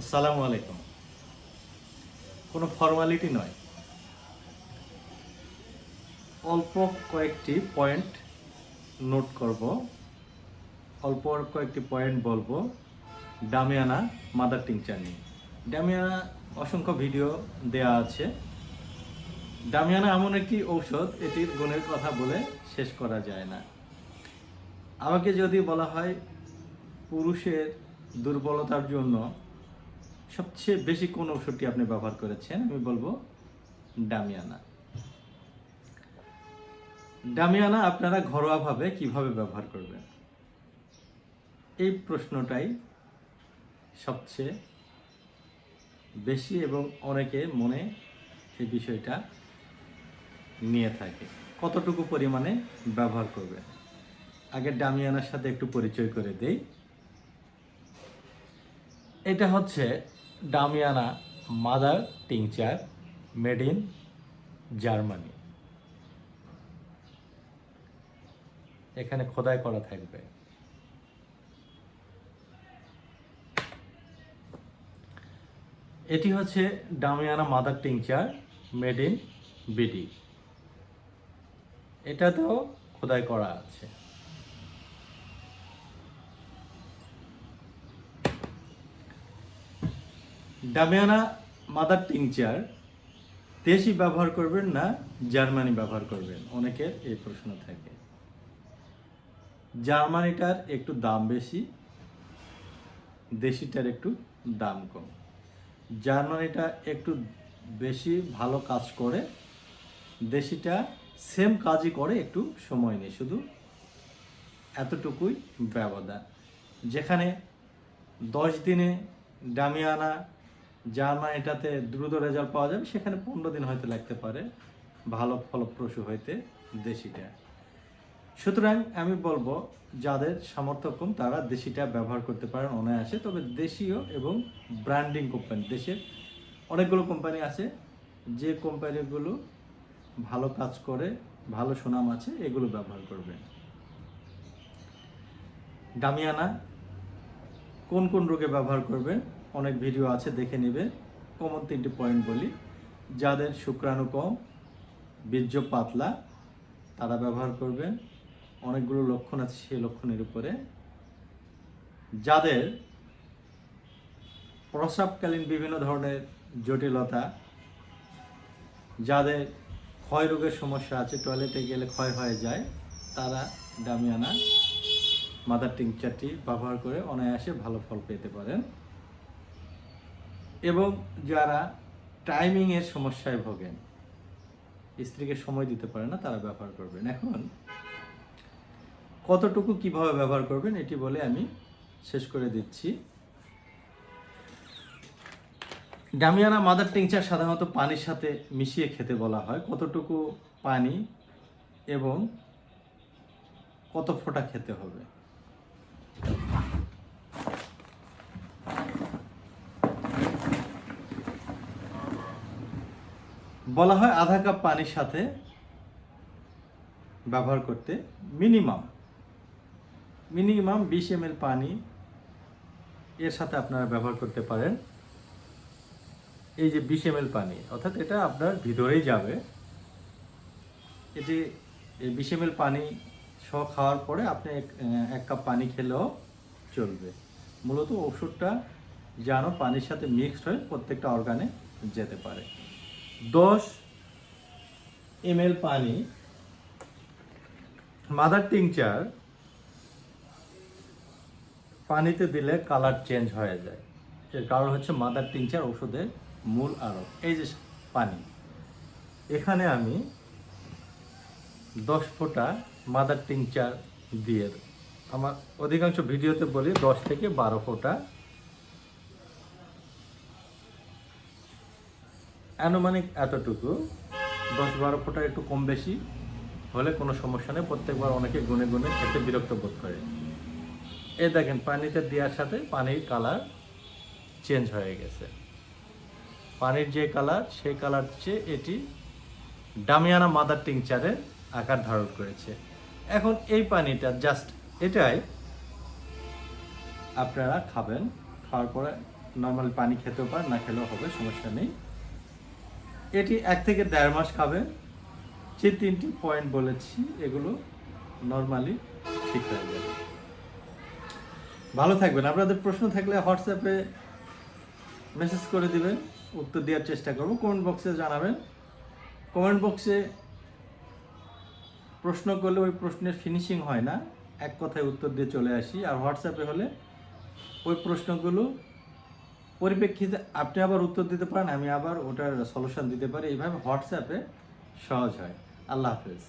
আসসালামু আলাইকুম। কোনো ফর্মালিটি নয়। অল্প কয়েকটি পয়েন্ট নোট করব। অল্প কয়েকটি পয়েন্ট বলব। ডামিয়ানা, মাদার টিংচার নিয়ে ডামিয়ানা অসংখ্য ভিডিও দেয়া আছে। ডামিয়ানা এমন একটি ঔষধ, এটির গুণের কথা বলে শেষ করা যায় না। আমাকে যদি বলা হয় পুরুষের দুর্বলতার জন্য সবচেয়ে বেশি কোন ওষুধটি আপনি ব্যবহার করেছেন? আমি বলব ডামিয়ানা। ডামিয়ানা আপনারা ঘরোয়াভাবে কীভাবে ব্যবহার করবেন? এই প্রশ্নটাই সবচেয়ে বেশি এবং অনেকে মনে এই বিষয়টা নিয়ে থাকে। কতটুকু পরিমাণে ব্যবহার করবেন? আগে ডামিয়ানার সাথে একটু পরিচয় করে দেই। এটা হচ্ছে damiana mother tincture made in Germany এখানে খোদাই করা থাকবে। এটি হচ্ছে damiana mother tincture made in BD এটাতেও খোদাই করা আছে। ডামিয়ানা মাদার টিংচার দেশি ব্যবহার করবেন না, জার্মানি ব্যবহার করবেন? অনেকের এই প্রশ্ন থাকে। জার্মানিটার একটু দাম বেশি, দেশিটার একটু দাম কম। জার্মানিটা একটু বেশি ভালো কাজ করে, দেশিটা সেম কাজই করে, একটু সময় নেই শুধু এতটুকুই ব্যবধান। যেখানে দশ দিনে ডামিয়ানা জার্মানিটাতে দ্রুত রেজাল্ট পাওয়া যাবে, সেখানে পনেরো দিন হয়তো লাগতে পারে। ভালো ফলপ্রসূ হইতে দেশিটা। সুতরাং আমি বলব, যাদের সামর্থ্য কম, তারা দেশিটা ব্যবহার করতে পারেন অনায়াসে। তবে দেশীয় এবং ব্র্যান্ডিং কোম্পানি দেশের অনেকগুলো কোম্পানি আছে। যে কোম্পানিগুলো ভালো কাজ করে, ভালো সুনাম আছে, এগুলো ব্যবহার করবেন। ডামিয়ানা কোন কোন রোগে ব্যবহার করবেন, অনেক ভিডিও আছে, দেখে নেবে। কমন তিনটি পয়েন্ট বলি। যাদের শুক্রাণু কম, বীর্য পাতলা, তারা ব্যবহার করবেন। অনেকগুলো লক্ষণ আছে সেই লক্ষণের উপরে। যাদের প্রস্রাবকালীন বিভিন্ন ধরনের জটিলতা, যাদের ক্ষয় রোগের সমস্যা আছে টয়লেটে গেলে ক্ষয় হয়ে যায়, তারা ডামিয়ানা মাদার টিংচারটি ব্যবহার করে অনায়াসে ভালো ফল পেতে পারেন। এবং যারা টাইমিংয়ের সমস্যায় ভোগেন, স্ত্রীকে সময় দিতে পারে না, তারা ব্যবহার করবেন। এখন, কতটুকু কীভাবে ব্যবহার করবেন এটি বলে আমি শেষ করে দিচ্ছি। ডামিয়ানা মাদার টিংচার সাধারণত পানির সাথে মিশিয়ে খেতে বলা হয়। কতটুকু পানি এবং কত ফোঁটা খেতে হবে? বলা হয় আধা কাপ পানির সাথে ব্যবহার করতে মিনিমাম। মিনিমাম বিশ এম পানি এর সাথে আপনারা ব্যবহার করতে পারেন। এই যে বিশ এম পানি, অর্থাৎ এটা আপনার ভিতরেই যাবে। এটি এই বিশ এম পানি সহ খাওয়ার পরে আপনি এক কাপ পানি খেলেও চলবে। মূলত ওষুধটা যেন পানির সাথে মিক্সড হয়ে প্রত্যেকটা অর্গানে যেতে পারে। দশ এম পানি মাদার টিংচার পানিতে দিলে কালার চেঞ্জ হয়ে যায় এর কারণ হচ্ছে মাদার টিংচার ওষুধের মূল আরক এই যে পানি, এখানে আমি দশ ফোঁটা মাদার টিংচার দিয়ে। আমার অধিকাংশ ভিডিওতে বলি দশ থেকে বারো ফোঁটা আনুমানিক এতটুকু দশ বারো ফোঁটা একটু কম বেশি হলে কোনো সমস্যা নেই। প্রত্যেকবার অনেকে গুনে গুনে খেতে বিরক্ত বোধ করে। এ দেখেন, পানিতে দেওয়ার সাথে পানির কালার চেঞ্জ হয়ে গেছে। পানির যে কালার, সেই কালার চেয়ে এটি ডামিয়ানা মাদার টিংচারের আকার ধারণ করেছে। এখন এই পানিটা জাস্ট এটাই আপনারা খাবেন, খাওয়ার পরে নর্মাল পানি খেতেও পারে না খেলেও হবে, সমস্যা নেই। এটি এক থেকে দেড় মাস খাবেন যে তিনটি পয়েন্ট বলেছি, এগুলো নর্মালি ঠিক হয়ে যাবে। ভালো থাকবেন। আপনাদের প্রশ্ন থাকলে হোয়াটসঅ্যাপে মেসেজ করে দিবেন। উত্তর দেওয়ার চেষ্টা করব। কমেন্ট বক্সে জানাবেন। কমেন্ট বক্সে প্রশ্ন করলে ওই প্রশ্নের ফিনিশিং হয় না। এক কথায় উত্তর দিয়ে চলে আসি। আর হোয়াটসঅ্যাপে হলে ওই প্রশ্নগুলো পরিপ্রেক্ষিতে আপনি আবার উত্তর দিতে পারেন, আমি আবার ওটার সলিউশন দিতে পারি। এইভাবে হোয়াটসঅ্যাপে সহজ হয়। আল্লাহ হাফেজ।